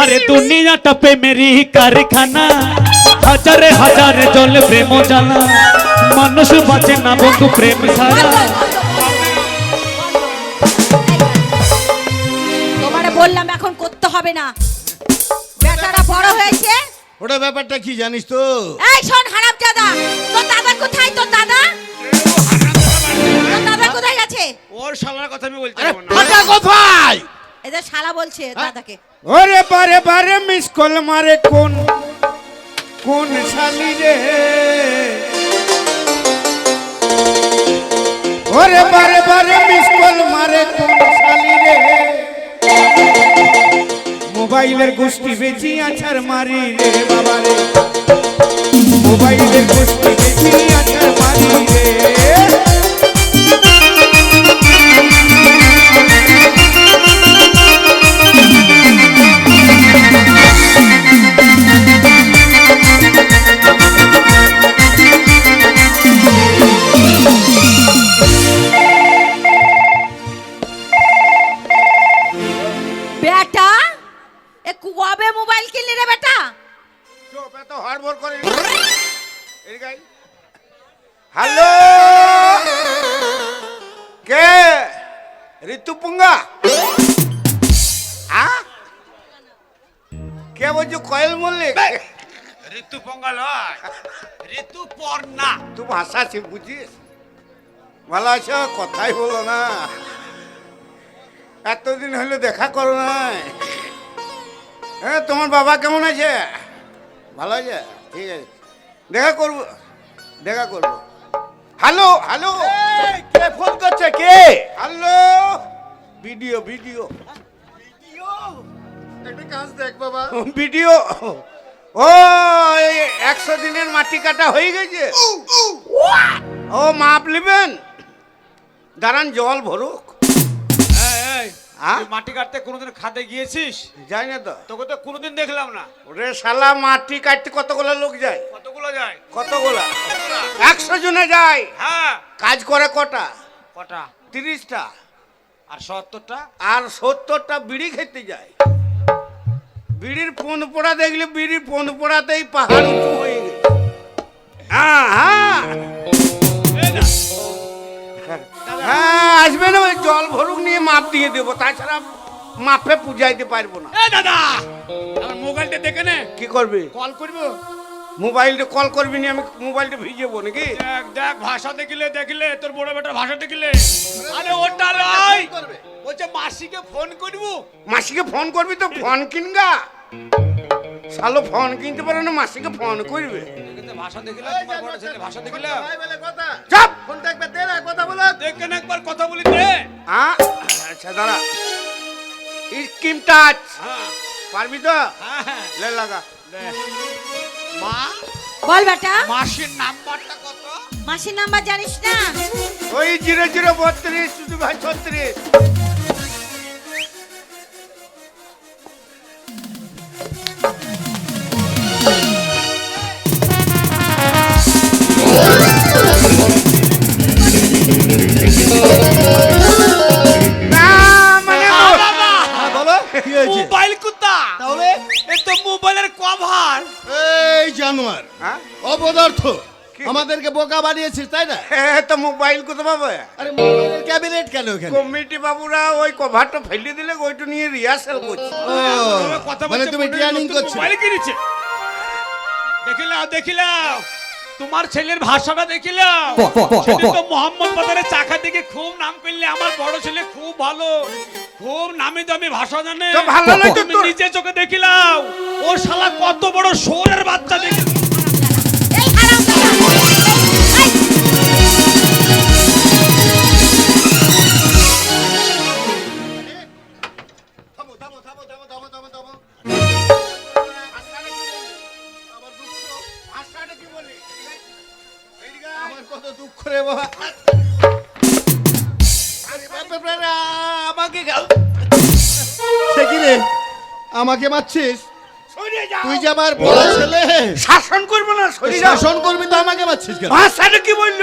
আরে দুনিয়াটা প্রেমেরই কারখানা। হাজারে হাজারে জল প্রেম জানা মানুষ বাঁচে না বন্ধু প্রেম ছাড়া। তোমারে বললাম এখন করতে হবে না। বেচারা বড় হয়েছে। ওটা ব্যাপারটা কি জানিস তো? এই শোন হারাম দাদা তোর দাদা কোথায়? তোর দাদা? তোর দাদা কোথায় আছে ওর শালার কথা আমি বলতে আরে পারব না। ফাটা কোথায়? এদের শালা বলছে দাদাকে। ওরে বারে বারে মিস কল মারে কোন কোন শালি রে? ওরে বারে বারে মিস কল মারে কোন শালি রে? মোবাইলের গোষ্ঠী বেচি আছার মারি রে বাবা রে মোবাইলের গোষ্ঠী বেচি আছার মারি রে। হ্যালো? কে? ঋতুপুঙ্গা আ? কে বলছো কয়েল মল্লিক? ঋতু পঙ্গাল হয় ঋতু পর্ণা। তুই ভাষা আছে বুঝিস? ভালো আছো? কথাই বলো না। এতদিন হলো দেখা করো নাই। হ্যাঁ তোমার বাবা কেমন আছে? ভালো আছে? ঠিক আছে। দেখা করব দেখা করব। হ্যালো হ্যালো কে ফোন করছে? কে? হ্যালো ভিডিও ভিডিও একটা কাজ দেখ বাবা। ভিডিও ও একশো দিনের মাটি কাটা হয়ে গেছে। ও মাপ নেবেন? দাঁড়ান জল ভরুক। মাটি কাটতে কোনোদিন খাতে গিয়েছিস? যাই না তো। তোকে তো কোনোদিন দেখলাম না। ওরে শালা মাটি কাটতে কতগুলো লোক যায়? কতগুলো যায়? কতগুলা? একশো জনে যায়। হ্যাঁ। কাজ করে কটা? কটা? তিরিশটা। আর সত্তরটা? আর সত্তরটা বিড়ি খেতে যায়। বিড়ির ফোন পোড়া দেখলে বিড়ির ফোন পোড়াতেই পাহাড় উঁচু হয়ে গেছে। হ্যাঁ হ্যাঁ। হ্যাঁ আসবে না ওই জল ভরুক নিয়ে মাপ দিয়ে দেবো। তাছাড়া মাপে পূজাইতে পারব না। দাদা! আমার মোবাইলটা দেখে নে। কি করবি? কল করব? মোবাইলটা কল করবি নি আমি মোবাইলটা ভিজেবো নাকি? দেখ দেখ ভাষা দেখিলে দেখিলে তোর বড় বেটার ভাষা দেখিলে। আরে ওটা লয়। বলছে মাসিকে ফোন করব? মাসিকে ফোন করবি তো ফোন কিনগা? শালো ফোন কিনতে পারে না মাসিকে ফোন করবে। ভাষা দেখিলে তোমার বড় ছেলে ভাষা দেখিলে কথা। চাপ! ফোনটা একবার দে না কথা বলো দেখে না একবার কথা বলি দে। হ্যাঁ আচ্ছা দাঁড়া। স্কিম টাচ হ্যাঁ। পারবি তো? হ্যাঁ হ্যাঁ। লে লাগা। মা? বল বেটা। মাসির নাম্বারটা কত? মাসির নাম্বার জানিস না? ওই জিরো জিরো বত্রিশ শুধু ভাই ছত্রিশ। না, কভার এই জানোয়ার হ্যাঁ? অপদার্থ। আমাদেরকে বোকা বানিয়েছিস তাই না? হ্যাঁ তো মোবাইল কোথাও পাবে? আরে মোবাইলের ক্যাবিনেট কেন ওখানে কমিটি বাবুরা ওই কভারটা ফেলে দিলে ওইটা নিয়ে রিহার্সাল করছে। কথা মানে বলছে তুমি ট্রেনিং করছ। মোবাইল কিনেছে? দেখিলাও দেখিলাও। তোমার ছেলের ভাষাটা দেখিলাম। সেদিন তো মোহাম্মদ চাকা দিকে খুব নাম করলে আমার বড় ছেলে খুব ভালো। খুব নামি দামি ভাষা জানে। ভালো নিজে চোখে দেখিলাম। ও শালা কত বড় সোরের বাচ্চা দেখি। কত দুঃখ রে বাবা। আমাকে সে কি রে? আমাকে মারছিস? তুই যে আমার বড় ছেলে। শাসন করব না শাসন করবি তো আমাকে মারছিস কেন? ভাষাটা কি বলল?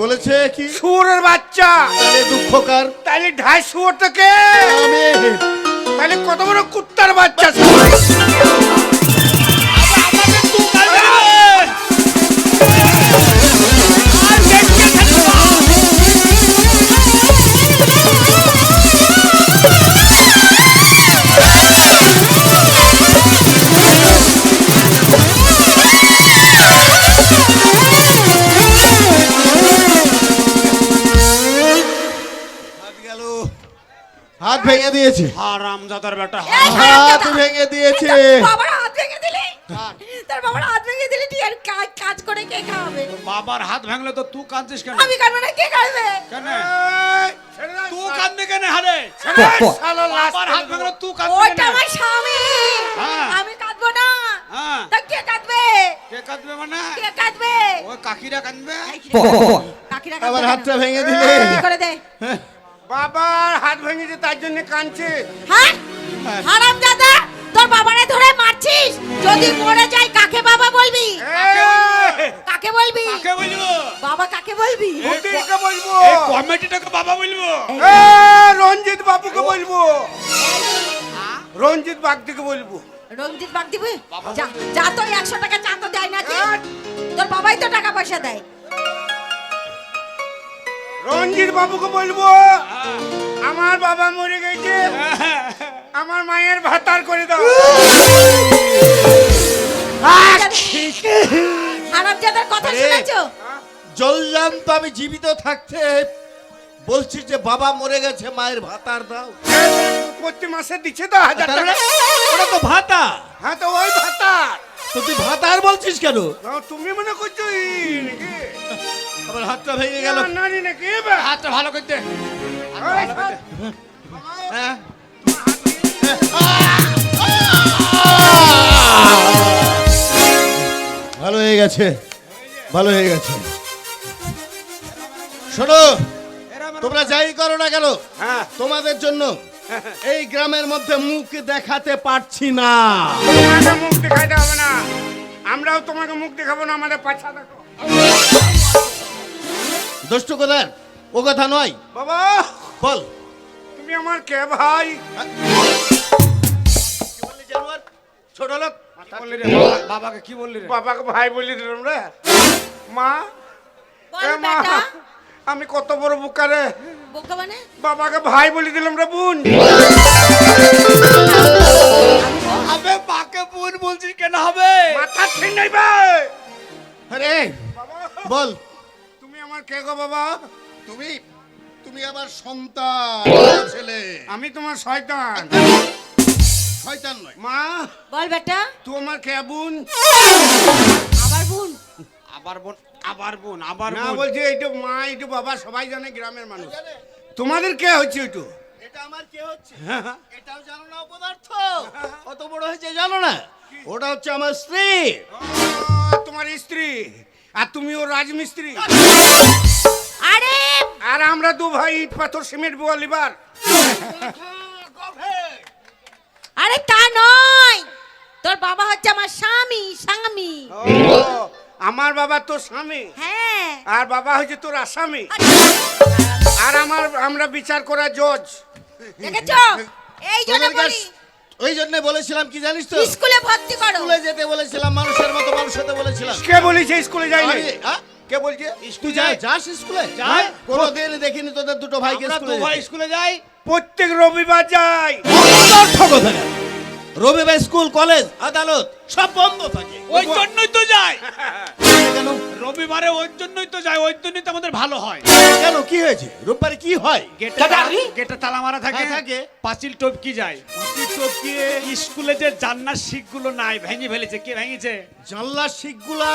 বলেছে কি? শুয়োরের বাচ্চা। আরে দুঃখকার তাহলে ঢাই শুয়োরটাকে। আমি। তাহলে কত বড় কুত্তার বাচ্চা ভেঙে দিয়েছে। হারাম জাদার বেটা হাত ভেঙে দিয়েছে। বাবার হাত ভেঙে দিলি? তোর বাবার হাত ভেঙে দিলি তুই আর কাজ কাজ করে কে খাবে বাবার হাত ভাঙলে তো তুই কাঁদছিস কেন? আমি কাটবো না কে কাটবে কেন? তুই কাঁদবি কেন হারে? শালা বাবার হাত ভাঙলে তুই কাঁদবি ওটা আমার স্বামী। হ্যাঁ। আমি কাটবো না। হ্যাঁ। তা কে কাটবে কে কাঁদবে মানে? কে কাটবে ওই কাকিরা কাঁদবে? কাকিরা আবার কাটবে হাতটা ভেঙে দিলে। কি করে দে। বাবার হাত ভেঙেছে তার জন্য কাঁদছে। হ্যাঁ? হারাম দাদা তোর বাবারে ধরে মারছিস? যদি মরে যায় কাকে বাবা বলবি? কাকে বলবি? কাকে বলব? বাবা কাকে বলবি? মোদিকে বলব। এই কমিটিটাকে বাবা বলব? এ, রঞ্জিত বাবুকে বলব। রঞ্জিত বাগদিকে বলব। রঞ্জিত বাগ দিবে যা যা তো একশো টাকা চা তো দেয় নাকি তোর বাবাই তো টাকা পয়সা দেয়। রঞ্জিত বাবুকে বলব আমার বাবা মরে গেছে আমার মায়ের ভাতার করে দাও। হারাম দাদার কথা। শুনেছো? জলজান তো আমি জীবিত থাকতে বলছি যে বাবা মরে গেছে মায়ের ভাতার দাও। প্রতি মাসে দিচ্ছে তো হাজার টাকা। ওটা তো ভাতা। হ্যাঁ তো ওই ভাতার তো তুই ভাতার বলছিস কেন? না, তুমি মনে করছ ই নাকি? আবার হাতটা ভেঙে গেল। না, নানি নাকি এবার? হাতটা ভালো করতে। হ্যাঁ। ভালো হয়ে গেছে। ভালো হয়ে গেছে। শোনো তোমরা যাই করো না কেন? হ্যাঁ। তোমাদের জন্য এই গ্রামের মধ্যে মুখ দেখাতে পারছি না। মুখ দেখাইতে হবে না। আমরাও তোমাকে মুখ দেখাবো না আমাদের পাছা দেখো। দুষ্ট কোথার ও কথা নয়। বাবা! বল। তুমি আমার কে ভাই? বললি জানোয়ার? ছোট লোক। রে? বাবাকে কি বললি বাবাকে ভাই বলি দিলাম রে মা? বল মা আমি কত বড় বুকারে? বোকা মানে? বাবাকে ভাই বলি দিলাম রে বোন। আবে মাকে বোন বলছিস কেন হবে? মাথা ঠিক নাই ভাই। আরে বল। তুমি আমার কে গো বাবা? তুমি তুমি আমার সন্তান ছেলে। আমি তোমার শয়তান। শয়তান নয়। মা বল বেটা। তুই আমার কে বোন? আবার বোন। আবার বোন। আবার বোন আবার না বলছি এইটু মা এইটু বাবা সবাই জানে গ্রামের মানুষ। তোমাদের কে হচ্ছে এইটু? এটা আমার কে হচ্ছে? এটাও জানো না পদার্থ কত বড় হয়েছে জানো না? ওটা হচ্ছে আমার স্ত্রী। তোমার স্ত্রী। আর তুমি ও রাজমিস্ত্রি। আরে! আর আমরা দু ভাই ইট পাথর সিমেন্ট বোয়া লিবার। আরে তা নয়। তোর বাবা হচ্ছে আমার স্বামী স্বামী। আমার বাবা তোর স্বামী। হ্যাঁ। আর বাবা হচ্ছে তোর আসামি। আর আমার আমরা বিচার করা জজ। দেখেছ? এই জন্য বলি। ওই জন্য বলেছিলাম কি জানিস তো? স্কুলে ভর্তি করো। স্কুলে যেতে বলেছিলাম মানুষের মতো মানুষ হতে বলেছিলাম। কে বলেছে স্কুলে যাই না কে বলছে? তুই যা যাস স্কুলে? যাই। কোনোদিন দেখিনি তোদের দুটো ভাইকে স্কুলে ভাই স্কুলে যাই। প্রত্যেক রবিবার যাই। রবিবার স্কুল কলেজ আদালত। সব বন্ধ থাকে। ওই জন্যই তো যাই কেন? রবিবারে ওই জন্যই তো যাই ওই জন্যই তো আমাদের ভালো হয়। কেন? কি হয়েছে? রোববারে কি হয়? গেটে গেটে তালা মারা থাকে। হ্যাঁ, থাকে। পাঁচিল টপকি যায়। কি টপকিয়ে স্কুলে যে জান্নার শিখগুলো নাই ভেঙে ফেলেছে। কে ভেঙেছে? জানলার শিকগুলা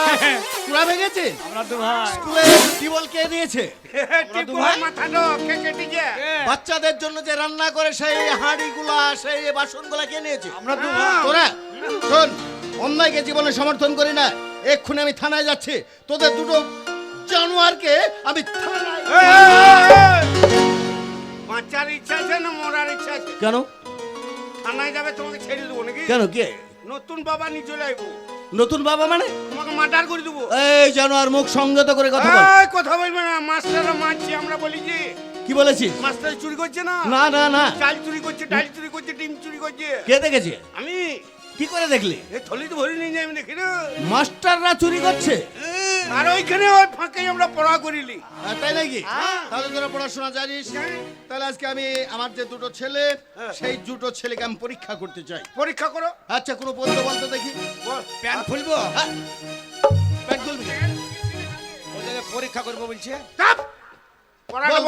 পুরা ভেঙেছে? আমরা তো ভাই। স্কুলে টিবল কে দিয়েছে মাথা নো কে? বাচ্চাদের জন্য যে রান্না করে সেই হাঁড়িগুলা সেই বাসনগুলা কে নিয়েছে? আমরা তো। তোরা শোন। অন্যায়কে জীবনে সমর্থন করি না। এক্ষুনি আমি থানায় যাচ্ছি। তোদের দুটো জানোয়ারকে আমি থানায়। বাঁচার ইচ্ছা আছে না মরার ইচ্ছা আছে? কেন? থানায় যাবে তোমাকে ছেড়ে দেবো নাকি? কেন কে? নতুন বাবা নিয়ে চলে আইবো। নতুন বাবা মানে? তোমাকে মার্ডার করে দেবো। এই জানোয়ার মুখ সংযত করে কথা বল। এই, কথা বলবে না। মাস্টাররা মারছি আমরা বলি যে কি বলেছিস? মাস্টার চুরি করছে না? না না না। চাল চুরি করছে ডাল চুরি করছে ডিম চুরি করছে। কে দেখেছে? আমি। কি করে দেখলি? এই থলিতে ভরে নিয়ে যাই আমি দেখি না। মাস্টাররা চুরি করছে। আর ওইখানে ওই ফাঁকে আমরা পড়া করিলি। আর তাই নাকি? হ্যাঁ। তাহলে তোরা পড়াশোনা জানিস। তাহলে আজকে আমি আমার যে দুটো ছেলে হ্যাঁ। সেই দুটো ছেলেকে আমি পরীক্ষা করতে চাই। পরীক্ষা করো। আচ্ছা কোনো বলতে বলতে দেখি? বল। প্যান খুলবো? হ্যাঁ? প্যান্ট খুলবি? পরীক্ষা করব বলছে।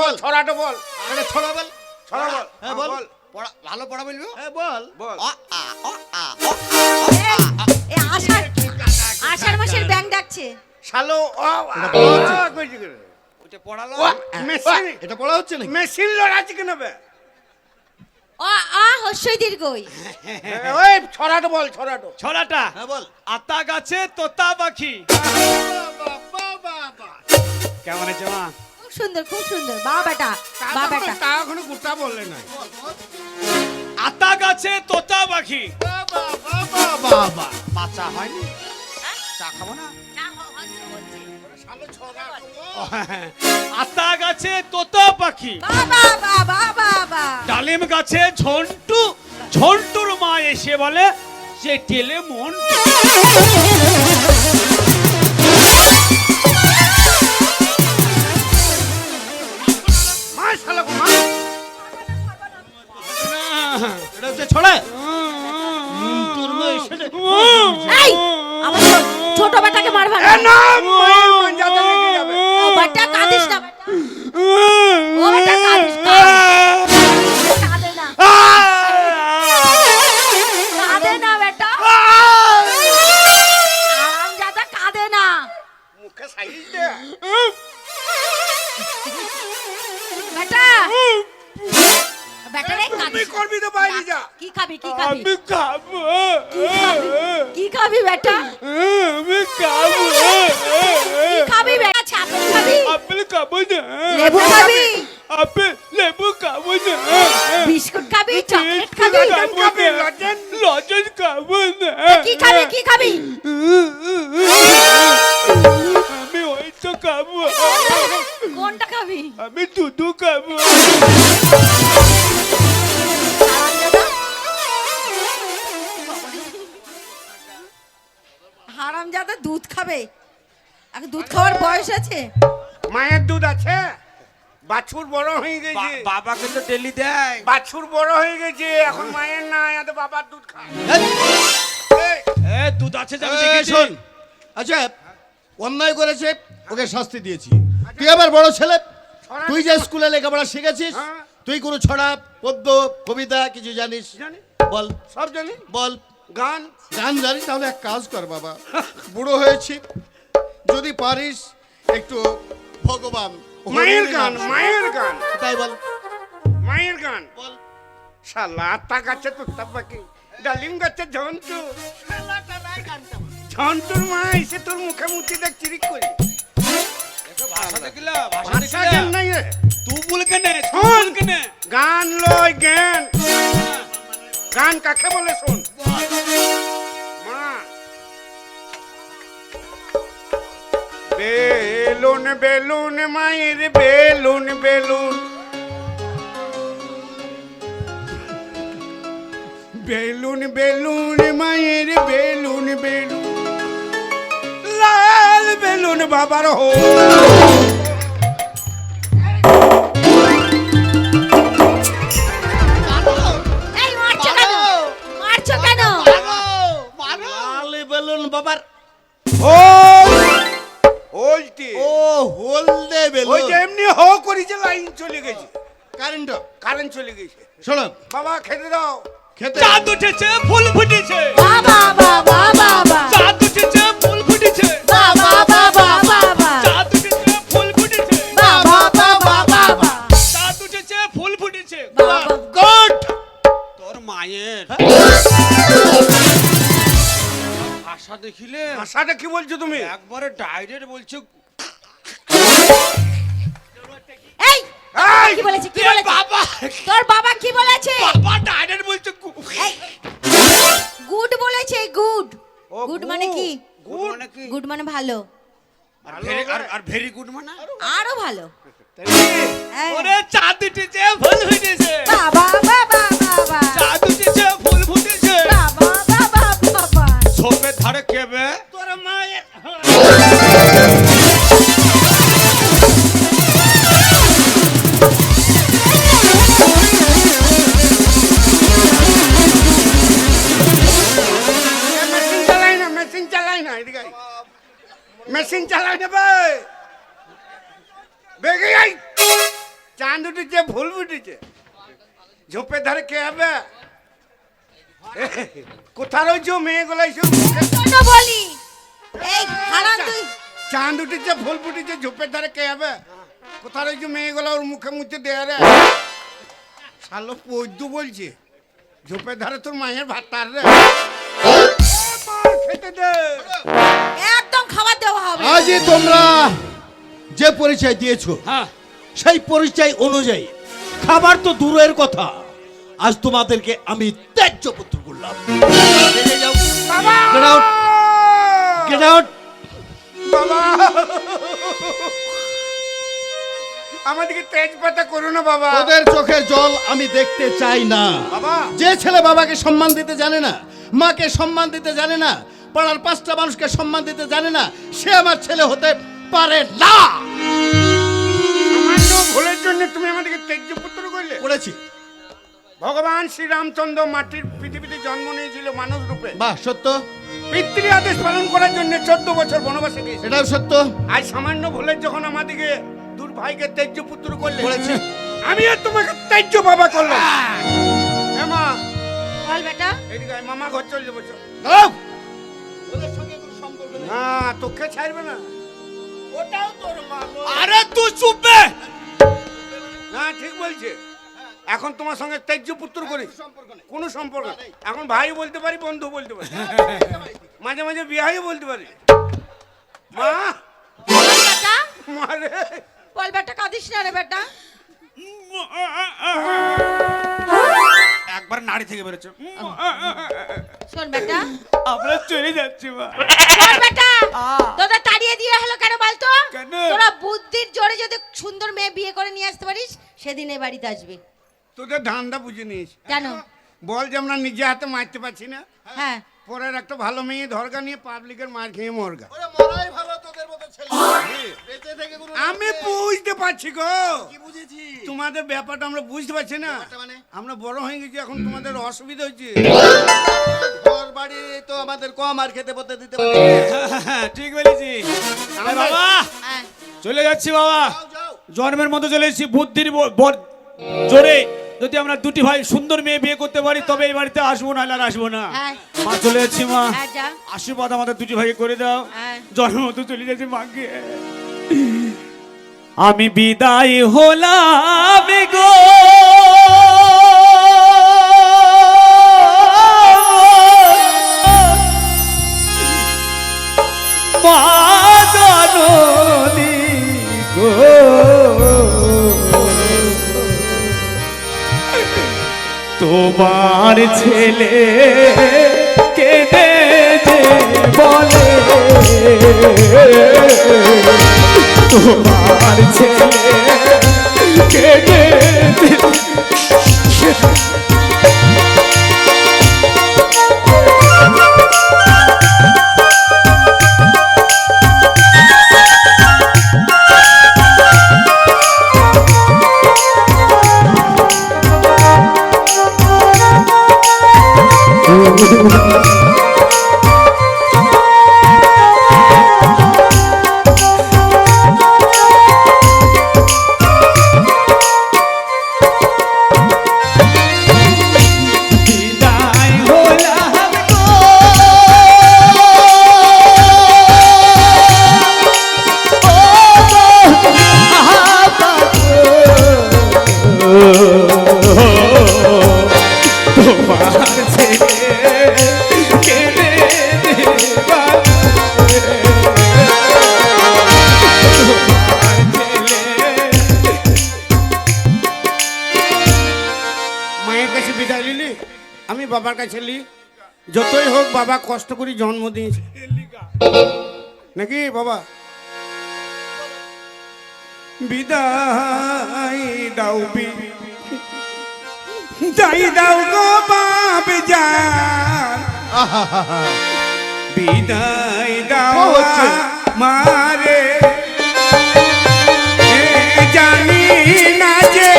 বল। ছড়াটা বল। আরে ছড়া বল। ছড়া বল। হ্যাঁ বল। পড়া ভালো পড়া বলব? হ্যাঁ বল। বল। এই, এ আষাঢ় আষাঢ় মাসের ব্যাং ডাকছে। শালো? ওটা পড়ালো ও, মেশিন। এটা পড়া হচ্ছে নাকি? মেশিন লড়াচ্ছে কেন বে? ও আ হস্যই দীর্ঘই ওই। ছড়াটা বল ছড়াটা। ছড়াটা? হ্যাঁ বল। আতা গাছে তোতা পাখি। কেমন আছে মা? খুব সুন্দর খুব সুন্দর। বা বেটা বা বেটা। তা এখনও গোটা বললে নাই। আতা গাছে তোতা পাখি। বাবা হয়নি? চা খাব না? আতা গাছে তোতা পাখি। বাবা বাবা বাবা ডালিম গাছে ঝন্টু ঝন্টুর মা এসে বলে সে টেলে মন এটা হচ্ছে তোর মা এসে এই আমার ছোট বেটাকে মারবা না। না মায়ের মন যাতে লেগে যাবে। ও বেটা কাঁদিস না ও বেটা কাঁদিস কাঁদিস। কাঁদে না। কাঁদে না বেটা। আরাম জাদা কাঁদে না। মুখে সাইজ দে। বেটা। বেটা রে করবি তো বাইরে যা। কি খাবি কি খাবি? আমি খাব কি খাবি? বেটা আমি খাব কি খাবি বেটা খাবি? আপেল খাব না লেবু খাবি? আপেল লেবু খাব না বিস্কুট খাবি? চকলেট খাবি? লজেন খাবি, লজেন। লজেন খাব না কি খাবি? কি খাবি? আমি ওই তো খাব। কোনটা খাবি? আমি দুধু খাব। হারাম জাদা দুধ খাবে? এখন দুধ খাওয়ার বয়স আছে? মায়ের দুধ আছে। বাছুর বড় হয়ে গেছে। বাবাকে তো ডেলি দেয়। বাছুর বড় হয়ে গেছে। এখন মায়ের না এত বাবার দুধ খায়। এই, এ দুধ আছে যাবে দেখেছি। শোন। আচ্ছা অন্যায় করেছে ওকে শাস্তি দিয়েছি। তুই আবার বড় ছেলে? তুই যে স্কুলে লেখাপড়া শিখেছিস হ্যাঁ। তুই কোনো ছড়া পদ্য কবিতা কিছু জানিস? জানি। বল। সব জানি। বল। গান? গান জানিস তাহলে এক কাজ কর বাবা। বুড়ো হয়েছি যদি পারিস একটু ভগবান মায়ের গান মায়ের গান। তাই বল? মায়ের গান? বল। শালা আত্মা গাছে তো পাখি ডালিম গাছে ঝন্টু। ঝন্টুর মা এসে তোর মুখে মুখে দেখ চিরিক করি। ভাষা দেখিলা ভাষা ভাষা দেখিলা। জ্ঞান নাই তুই বল কেনে তুই শোন। বল কেনে। গান লয় জ্ঞান। গান কাকে বলে শোন? মা। বেলুন বেলুন, মায়ের বেলুন বেলুন। বেলুন বেলুন, মায়ের বেলুন বেলুন। লাল বেলুন বাবার হো ওলটি ও হলদে ওই যে এমনি হো করেছে লাইন চলে গেছে কারেন্ট কারেন্ট চলে গেছে শোনো বাবা খেতে দাও খেতে চাঁদ উঠেছে ফুল ফুটেছে বাবা বাবা বাবা চাঁদ উঠেছে ফুল ফুটেছে বাবা বাবা বাবা চাঁদ উঠেছে ফুল ফুটেছে বাবা বাবা বাবা চাঁদ উঠেছে ফুল ফুটেছে বাবা গুড তোর মায়ের ভাষা দেখিলে? ভাষাটা কি বলছো তুমি? একবারে ডাইরেক্ট বলছে। এই! এই! কি বলেছে কি বলেছে? বাবা! তোর বাবা কি বলেছে? বাবা ডাইরেক্ট বলছে গুড বলেছে গুড। গুড মানে কি? গুড মানে কি? গুড মানে ভালো। আর ভেরি গুড মানে? আরও ভালো। হ্যাঁ। ওরে চাঁদ উঠেছে ফুল ফুটেছে বাবা বাবা বাবা। ধারে কেবে কোথা রয়েছ মেয়েগুলো এইসব শোনো বলি। এই হারান তুই। চাঁদ উঠেছে ফুল ফুটেছে ঝোপের ধারে কে হবে? কোথা রয়েছে মেয়েগুলো ওর মুখে মুখে দেয়া রে? শালো পৈদ্য বলছে ঝোপের ধারে তোর মায়ের ভাত তার রে খেতে দে। একদম খাবার দেওয়া হবে। আজই তোমরা যে পরিচয় দিয়েছ হ্যাঁ। সেই পরিচয় অনুযায়ী খাবার তো দূরের কথা। আজ তোমাদেরকে আমি ত্যায্য পুত্র করলাম! বাবা! আমাদেরকে তেজ পাতা করো না বাবা। তোদের চোখের জল আমি দেখতে চাই না। বাবা! যে ছেলে বাবাকে সম্মান দিতে জানে না মাকে সম্মান দিতে জানে না পাড়ার পাঁচটা মানুষকে সম্মান দিতে জানে না সে আমার ছেলে হতে পারে না। ভুলের জন্য তুমি আমাদেরকে তেজ্য পুত্র করলে। করেছি ভগবান শ্রীরামচন্দ্র মাটির পৃথিবীতে জন্ম নিয়েছিল মানুষ রূপে। বাহ সত্য। পিতৃ আদেশ পালন করার জন্য চোদ্দ বছর বনবাসে গিয়েছিল। এটাও সত্য। আজ সামান্য ভুলের যখন আমাদেরকে দূর ভাইকে তেজ্য পুত্র করলে করেছি আমি আর তোমাকে তেজ্য বাবা করলাম। হ্যাঁ মা। বল বেটা। এদিকে আয়, মামা ঘর চলে যাব চল। দাঁড়াও। ওদের সঙ্গে কোনো সম্পর্ক নেই। না তোকে ছাড়বে না। ওটাও তোর মা। আরে তুই চুপবে না ঠিক বলছে। এখন তোমার সঙ্গে তেজ্য পুত্র করি। সম্পর্ক কোনো সম্পর্ক নেই। এখন ভাই বলতে পারি বন্ধু বলতে পারি। মাঝে মাঝে বিয়াই বলতে পারি। মা! বেটা মারে বল বেটা কাঁদিস না রে বেটা। একবার নাড়ি থেকে বেরোচ্ছে। শোন বেটা। আমরা চলে যাচ্ছি মা। শোন বেটা তোদের তাড়িয়ে দিয়ে হলো কেন বলতো? কেন? তোরা বুদ্ধির জোরে যদি সুন্দর মেয়ে বিয়ে করে নিয়ে আসতে পারিস সেদিন এই বাড়িতে আসবে। তোদের ধান্দা বুঝে নিয়েছি। কেন? বল যে আমরা নিজে হাতে মারতে পারছি না। হ্যাঁ? পরের একটা ভালো মেয়ে ধরকা নিয়ে পাবলিকের মার খেয়ে মরগা। ওরে মরাই ভালো তোদের মতো ছেলে। বেঁচে থেকে কোনো লাভ আমি বুঝতে পারছি গো। কি বুঝেছি? তোমাদের ব্যাপারটা আমরা বুঝতে পারছি না। মানে? আমরা বড় হয়ে গেছি এখন তোমাদের অসুবিধা হচ্ছে। ঘর বাড়ি তো আমাদের কম আর খেতে পড়তে দিতে পারি ঠিক বলেছি। বাবা হ্যাঁ। চলে যাচ্ছি বাবা। যাও যাও। জন্মের মতো চলে এসেছি বুদ্ধির জোরে। যদি আমরা দুটি ভাই সুন্দর মেয়ে বিয়ে করতে পারি তবে এই বাড়িতে আসব না আর আসব না। হ্যাঁ। মা চলে যাচ্ছি মা। হ্যাঁ আশীর্বাদ আমাদের দুটি ভাইকে করে দাও। হ্যাঁ। জন্ম মতো চলে যাচ্ছি মাকে। আমি বিদায় হলাম গো। মা তোমার ছেলে কেঁদে বলে। তোমার ছেলে কেঁদে আমি বাবার কাছে নি যতই হোক বাবা কষ্ট করে জন্ম দিয়েছে। নাকি বাবা? বিদায় দাও বিদায় দাও গো বাপ যান বিদায় দাও মারে এ জানি না যে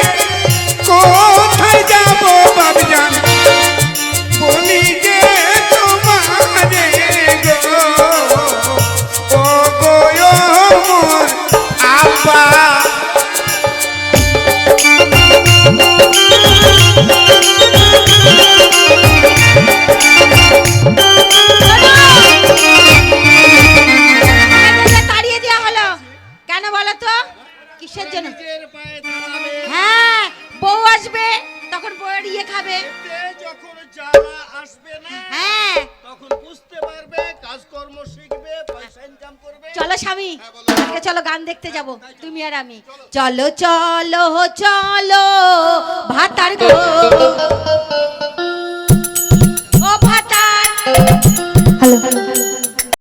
Thank you. যাব তুমি আর আমি। চলো চলো চলো ভাতার গো